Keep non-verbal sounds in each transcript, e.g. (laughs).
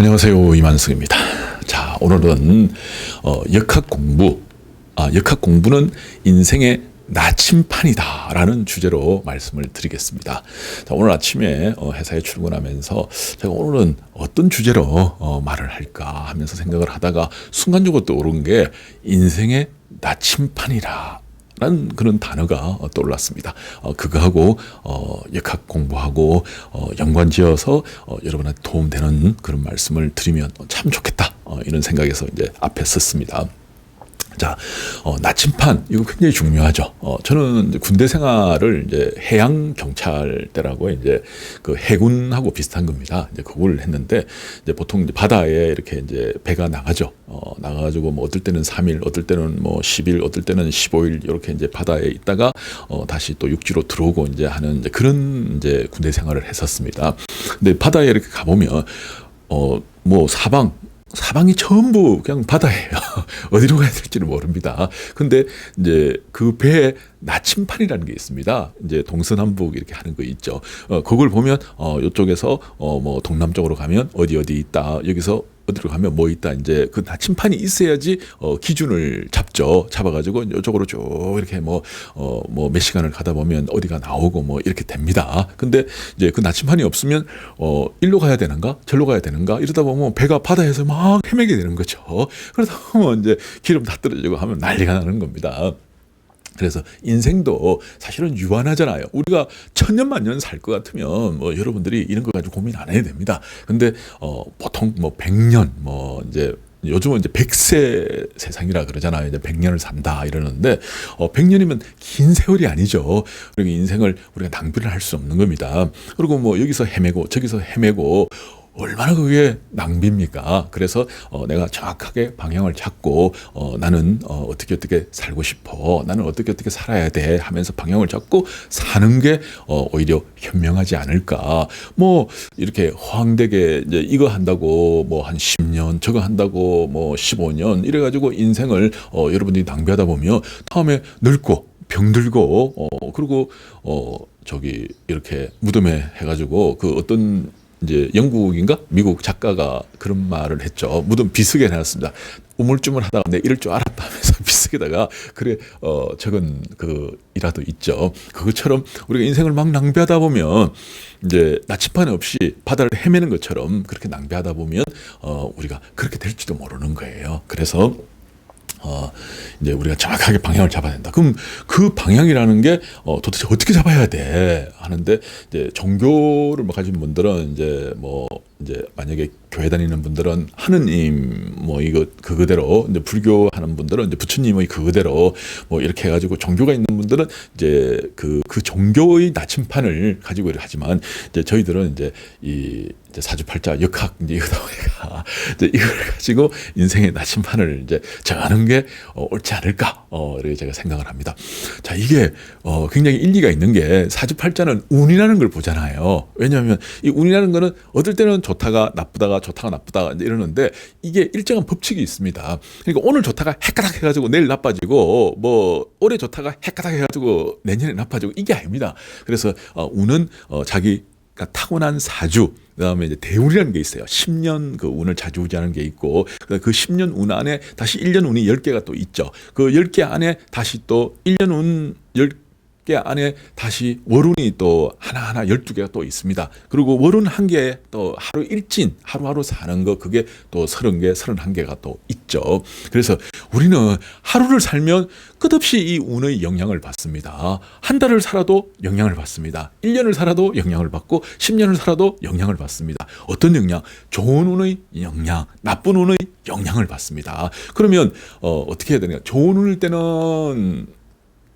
안녕하세요 이만승입니다. 자 오늘은 어, 역학 공부, 아, 역학 공부는 인생의 나침판이다라는 주제로 말씀을 드리겠습니다. 자, 오늘 아침에 어, 회사에 출근하면서 제가 오늘은 어떤 주제로 어, 말을 할까 하면서 생각을 하다가 순간적으로 떠오른 게 인생의 나침판이라 라는 그런 단어가 어, 떠올랐습니다. 어, 그거하고 어, 역학 공부하고 어, 연관지어서 어, 여러분한테 도움되는 그런 말씀을 드리면 참 좋겠다 어, 이런 생각에서 이제 앞에 썼습니다. 자, 어, 나침판 이거 굉장히 중요하죠. 어, 저는 군대 생활을 이제 해양 경찰 때라고 이제 그 해군하고 비슷한 겁니다. 이제 그걸 했는데 이제 보통 이제 바다에 이렇게 이제 배가 나가죠. 어, 나가가지고 뭐 어떨 때는 3일, 어떨 때는 뭐 10일, 어떨 때는 15일 이렇게 이제 바다에 있다가 어, 다시 또 육지로 들어오고 이제 하는 이제 그런 이제 군대 생활을 했었습니다. 근데 바다에 이렇게 가보면 어, 뭐 사방 사방이 전부 그냥 바다예요. (laughs) 어디로 가야 될지는 모릅니다. 근데 이제 그 배에 나침판이라는 게 있습니다. 이제 동서남북 이렇게 하는 거 있죠. 어, 그걸 보면 어, 이쪽에서 어, 뭐 동남쪽으로 가면 어디 어디 있다. 여기서 어디로 가면 뭐 있다. 이제 그 나침판이 있어야지 어, 기준을 잡죠. 잡아가지고 이쪽으로 쭉 이렇게 뭐, 어, 뭐 몇 시간을 가다 보면 어디가 나오고 뭐 이렇게 됩니다. 근데 이제 그 나침판이 없으면 어, 일로 가야 되는가? 절로 가야 되는가? 이러다 보면 배가 바다에서 막 헤매게 되는 거죠. 그러다 보면 이제 기름 다 떨어지고 하면 난리가 나는 겁니다. 그래서 인생도 사실은 유한하잖아요. 우리가 천년만년 살 것 같으면 뭐 여러분들이 이런 거 가지고 고민 안 해야 됩니다. 근데 어 보통 뭐 100년 뭐 이제 요즘은 이제 100세 세상이라 그러잖아요. 이제 100년을 산다 이러는데 어 100년이면 긴 세월이 아니죠. 그리고 인생을 우리가 낭비를 할 수 없는 겁니다. 그리고 뭐 여기서 헤매고 저기서 헤매고 얼마나 그게 낭비입니까? 그래서 어, 내가 정확하게 방향을 잡고 어, 나는 어, 어떻게 어떻게 살고 싶어, 나는 어떻게 어떻게 살아야 돼 하면서 방향을 잡고 사는 게 어, 오히려 현명하지 않을까. 뭐 이렇게 허황되게 이제 이거 한다고 뭐 한 10년, 저거 한다고 뭐 15년 이래가지고 인생을 어, 여러분들이 낭비하다 보면 다음에 늙고 병들고 어 그리고 어 저기 이렇게 무덤에 해가지고 그 어떤 이제 영국인가 미국 작가가 그런 말을 했죠. 무덤 비스게 해놨습니다. 우물쭈물 하다가 내 이럴 줄 알았다 하면서 (laughs) 비스게다가 그래 어 적은 그 이라도 있죠. 그것처럼 우리가 인생을 막 낭비하다 보면 이제 나침판 없이 바다를 헤매는 것처럼 그렇게 낭비하다 보면 어 우리가 그렇게 될지도 모르는 거예요. 그래서 어, 이제 우리가 정확하게 방향을 잡아야 된다. 그럼 그 방향이라는 게 어, 도대체 어떻게 잡아야 돼? 하는데 이제 종교를 뭐 가진 분들은 이제 뭐 이제 만약에 교회 다니는 분들은 하느님 뭐 이거 그거대로 이제 불교 하는 분들은 이제 부처님의 그거대로 뭐 이렇게 해가지고 종교가 있는 분들은 이제 그, 그 종교의 나침판을 가지고 하지만 이제 저희들은 이제 이 이제 사주팔자 역학 이제 이거다 이제 이걸 가지고 인생의 나침판을 이제 정하는 게 어, 옳지 않을까 어 이렇게 제가 생각을 합니다. 자 이게 어 굉장히 일리가 있는 게 사주팔자는 운이라는 걸 보잖아요. 왜냐하면 이 운이라는 거는 어떨 때는 좋다가 나쁘다가 좋다가 나쁘다가 이러는데 이게 일정한 법칙이 있습니다. 그러니까 오늘 좋다가 해가닥 해가지고 내일 나빠지고 뭐 올해 좋다가 해가닥 해가지고 내년에 나빠지고 이게 아닙니다. 그래서 어, 운은 어, 자기 그러니까 타고난 사주, 그다음에 이제 대운이라는 게 있어요. 10년 그 운을 자주우지하는 게 있고 그 10년 운 안에 다시 1년 운이 10개가 또 있죠. 그 10개 안에 다시 또 1년 운 10, 개 안에 다시 월운이 또 하나하나 12개가 또 있습니다. 그리고 월운 한 개에 또 하루 일진, 하루하루 사는 거 그게 또 30개, 31개가 또 있죠. 그래서 우리는 하루를 살면 끝없이 이 운의 영향을 받습니다. 한 달을 살아도 영향을 받습니다. 1년을 살아도 영향을 받고 10년을 살아도 영향을 받습니다. 어떤 영향? 좋은 운의 영향, 나쁜 운의 영향을 받습니다. 그러면 어, 어떻게 해야 되냐? 좋은 운일 때는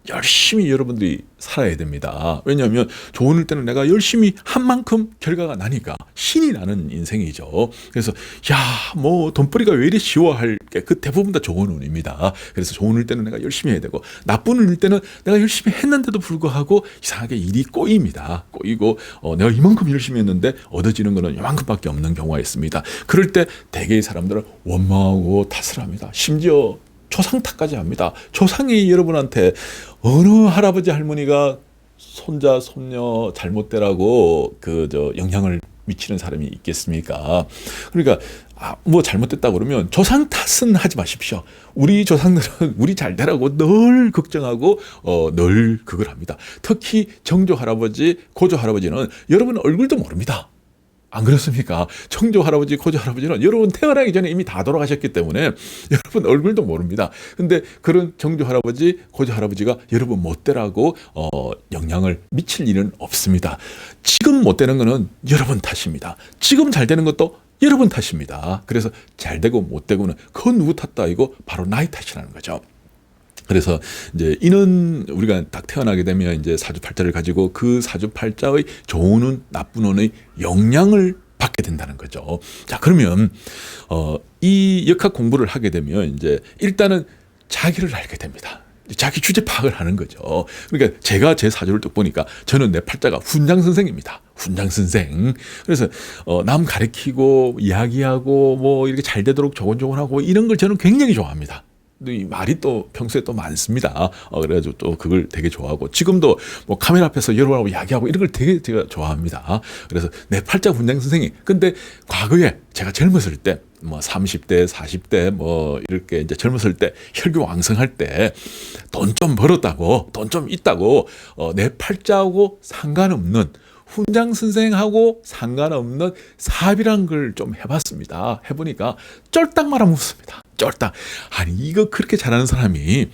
열심히 여러분들이 살아야 됩니다. 왜냐하면 좋은 때는 내가 열심히 한 만큼 결과가 나니까 신이 나는 인생이죠. 그래서 야 뭐 돈벌이가 왜 이리 쉬워할 게그 대부분 다 좋은 운입니다. 그래서 좋은 때는 내가 열심히 해야 되고 나쁜 운일 때는 내가 열심히 했는데도 불구하고 이상하게 일이 꼬입니다. 꼬이고 어, 내가 이만큼 열심히 했는데 얻어지는 거는 이만큼밖에 없는 경우가 있습니다. 그럴 때 대개의 사람들은 원망하고 탓을 합니다. 심지어 조상탓까지 합니다. 조상이 여러분한테 어느 할아버지 할머니가 손자 손녀 잘못되라고 그 저 영향을 미치는 사람이 있겠습니까? 그러니까 아, 뭐 잘못됐다 그러면 조상 탓은 하지 마십시오. 우리 조상들은 우리 잘 되라고 늘 걱정하고 어, 늘 그걸 합니다. 특히 정조 할아버지, 고조 할아버지는 여러분 얼굴도 모릅니다. 안 그렇습니까? 청조 할아버지, 고조 할아버지는 여러분 태어나기 전에 이미 다 돌아가셨기 때문에 (laughs) 여러분 얼굴도 모릅니다. 근데 그런 청조 할아버지, 고조 할아버지가 여러분 못 되라고 어, 영향을 미칠 일은 없습니다. 지금 못 되는 거는 여러분 탓입니다. 지금 잘 되는 것도 여러분 탓입니다. 그래서 잘 되고 못 되고는 그 누구 탓도 아니고 바로 나의 탓이라는 거죠. 그래서 이제 이는 우리가 딱 태어나게 되면 이제 사주팔자를 가지고 그 사주팔자의 좋은 운, 나쁜 운의 영향을 받게 된다는 거죠. 자, 그러면 어, 이 역학 공부를 하게 되면 이제 일단은 자기를 알게 됩니다. 자기 주제 파악을 하는 거죠. 그러니까 제가 제 사주를 딱 보니까 저는 내 팔자가 훈장 선생입니다. 훈장 선생. 그래서 어, 남 가르치고 이야기하고 뭐 이렇게 잘 되도록 조곤조곤하고 이런 걸 저는 굉장히 좋아합니다. 이 말이 또 평소에 또 많습니다. 어, 그래가지고 또 그걸 되게 좋아하고 지금도 뭐 카메라 앞에서 여러분하고 이야기하고 이런 걸 되게 제가 좋아합니다. 그래서 내 팔자 분장 선생이 근데 과거에 제가 젊었을 때 뭐 30대, 40대 뭐 이렇게 이제 젊었을 때 혈기 왕성할 때 돈 좀 벌었다고 돈 좀 있다고 어, 내 팔자하고 상관없는 훈장 선생하고 상관없는 사업이란 걸 좀 해봤습니다. 해보니까 쫄딱 말아 먹습니다. 쫄딱. 아니 이거 그렇게 잘하는 사람이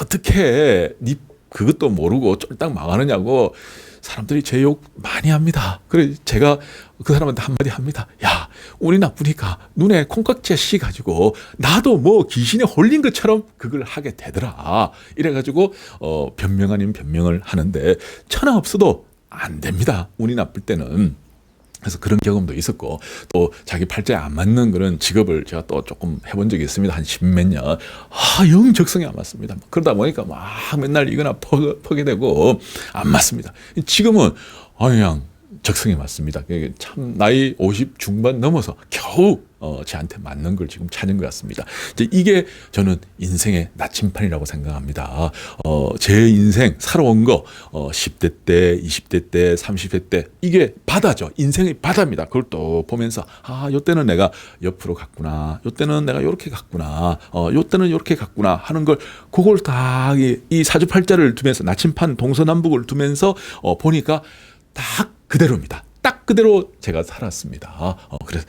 어떻게 니 그것도 모르고 쫄딱 망하느냐고 사람들이 제 욕 많이 합니다. 그래 제가 그 사람한테 한마디 합니다. 야, 운이 나쁘니까 눈에 콩깍지 씨 가지고 나도 뭐 귀신에 홀린 것처럼 그걸 하게 되더라. 이래가지고 어 변명 아닌 변명을 하는데 천하 없어도 안 됩니다. 운이 나쁠 때는. 그래서 그런 경험도 있었고 또 자기 팔자에 안 맞는 그런 직업을 제가 또 조금 해본 적이 있습니다. 한 십몇 년. 아, 영 적성이 안 맞습니다. 그러다 보니까 막 맨날 이거나 퍼, 퍼게 되고 안 맞습니다. 지금은 아, 그냥 적성에 맞습니다. 참 나이 50 중반 넘어서 겨우 어, 저한테 맞는 걸 지금 찾은 것 같습니다. 이제 이게 저는 인생의 나침판이라고 생각합니다. 어, 제 인생 살아온 거 어, 10대 때, 20대 때, 30대 때 이게 바다죠. 인생의 바다입니다. 그걸 또 보면서 아, 요때는 내가 옆으로 갔구나. 요때는 내가 요렇게 갔구나. 어, 요때는 요렇게 갔구나 하는 걸 그걸 다이 이 사주팔자를 두면서 나침판 동서남북을 두면서 어, 보니까 딱 그대로입니다. 딱 그대로 제가 살았습니다. 어, 그래서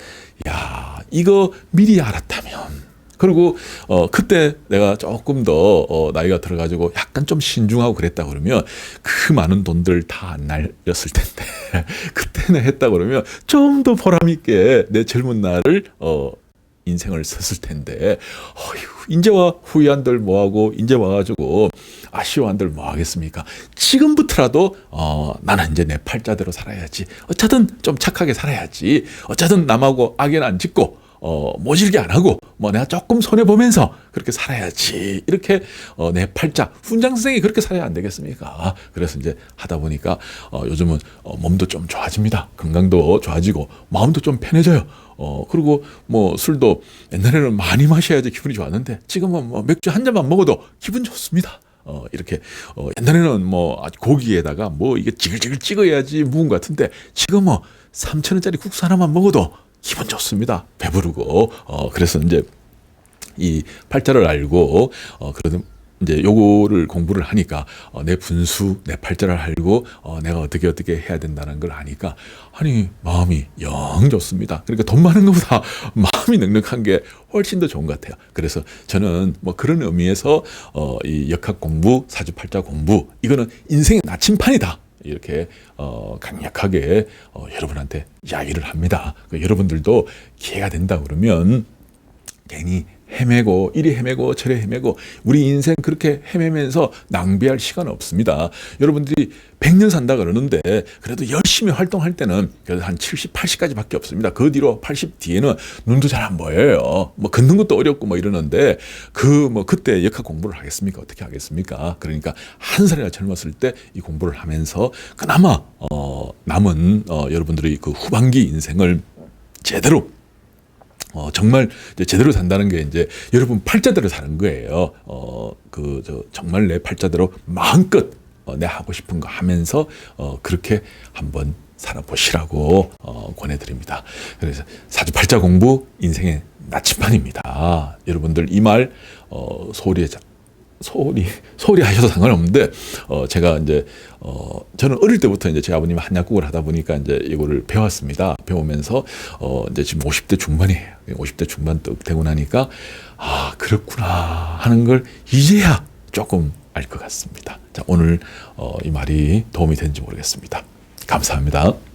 야 이거 미리 알았다면 그리고 어 그때 내가 조금 더 어, 나이가 들어가지고 약간 좀 신중하고 그랬다 그러면 그 많은 돈들 다 안 날렸을 텐데 (laughs) 그때는 했다 그러면 좀 더 보람 있게 내 젊은 날을 어 인생을 썼을 텐데. 어휴 인제와 후회한들 뭐하고 인제 와가지고 아쉬워한들 뭐하겠습니까? 지금부터라도 어 나는 이제 내 팔자대로 살아야지. 어차든 좀 착하게 살아야지. 어차든 남하고 악연 안 짓고 어, 모질게 안 하고, 뭐 내가 조금 손해 보면서 그렇게 살아야지. 이렇게, 어, 내 팔자, 훈장 선생이 그렇게 살아야 안 되겠습니까? 그래서 이제 하다 보니까, 어, 요즘은, 어, 몸도 좀 좋아집니다. 건강도 좋아지고, 마음도 좀 편해져요. 어, 그리고 뭐 술도 옛날에는 많이 마셔야지 기분이 좋았는데, 지금은 뭐 맥주 한 잔만 먹어도 기분 좋습니다. 어, 이렇게, 어, 옛날에는 뭐 고기에다가 뭐 이게 지글지글 찍어야지 묵은 것 같은데, 지금 뭐 3천원짜리 국수 하나만 먹어도 기분 좋습니다. 배부르고 어 그래서 이제 이 팔자를 알고 어 그러든 이제 요거를 공부를 하니까 어, 내 분수, 내 팔자를 알고 어, 내가 어떻게 어떻게 해야 된다는 걸 아니까 아니 마음이 영 좋습니다. 그러니까 돈 많은 것보다 (laughs) 마음이 넉넉한 게 훨씬 더 좋은 것 같아요. 그래서 저는 뭐 그런 의미에서 어, 이 역학 공부, 사주 팔자 공부 이거는 인생의 나침판이다. 이렇게 어, 강력하게 어, 여러분한테 이야기를 합니다. 그 여러분들도 기회가 된다 그러면 괜히 헤매고 이리 헤매고 저리 헤매고 우리 인생 그렇게 헤매면서 낭비할 시간 없습니다. 여러분들이 100년 산다 그러는데 그래도 열심히 활동할 때는 그래도 한 70, 80까지밖에 없습니다. 그 뒤로 80 뒤에는 눈도 잘 안 보여요. 뭐 걷는 것도 어렵고 뭐 이러는데 그 뭐 그때 역학 공부를 하겠습니까? 어떻게 하겠습니까? 그러니까 한 살이나 젊었을 때 이 공부를 하면서 그나마 어 남은 어 여러분들의 그 후반기 인생을 제대로 어, 정말 제대로 산다는 게 이제 여러분 팔자대로 사는 거예요. 어, 그, 저, 정말 내 팔자대로 마음껏 어, 내 하고 싶은 거 하면서 어, 그렇게 한번 살아보시라고 어, 권해드립니다. 그래서 사주팔자 공부 인생의 나침반입니다. 여러분들 이 말 어, 소홀히 자- 소홀히 소홀히 하셔도 상관없는데 어, 제가 이제 어, 저는 어릴 때부터 이제 제 아버님이 한약국을 하다 보니까 이제 이거를 배웠습니다. 배우면서 어, 이제 지금 50대 중반이에요. 50대 중반 딱 되고 나니까 아 그렇구나 하는 걸 이제야 조금 알 것 같습니다. 자 오늘 어, 이 말이 도움이 되는지 모르겠습니다. 감사합니다.